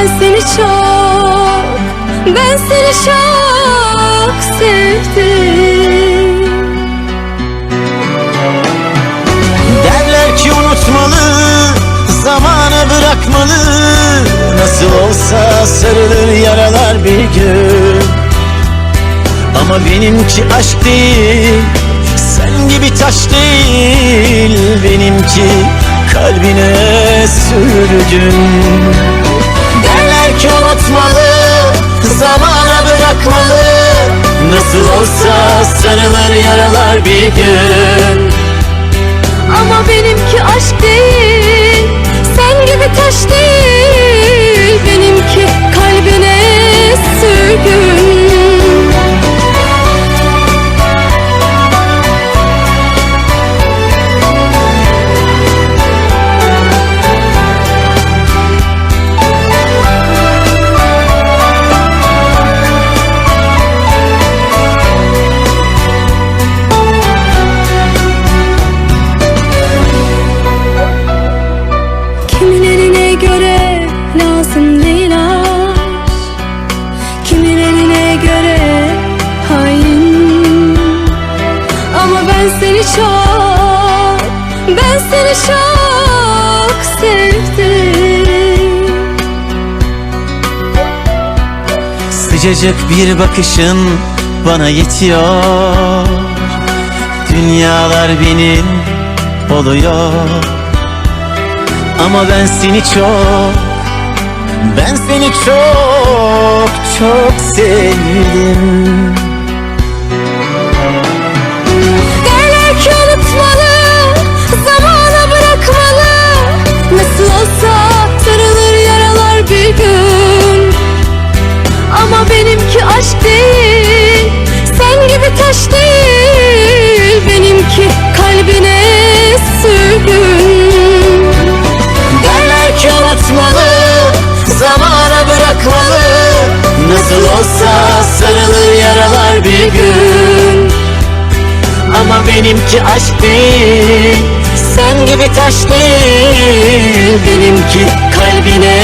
ben seni çok, ben seni çok sevdim. Derler ki unutmalı Zamana bırakmalı. Nasıl olsa sarılır yaralar bir gün. Ama benimki aşk değil Sen gibi taş değil. Benimki kalbine sürgün Nasıl olsa sarılır yaralar bir gün. Ama benimki aşk değil göre lazım değil aşk. Kimilerine göre hain. Ama ben seni çok, ben seni çok sevdim. Sıcacık bir bakışın bana yetiyor. Dünyalar benim oluyor Ama ben seni çok Ben seni çok çok sevdim sarılır yaralar bir gün. Ama benimki aşk değil Sen gibi taş değil. Benimki kalbine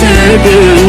sürgün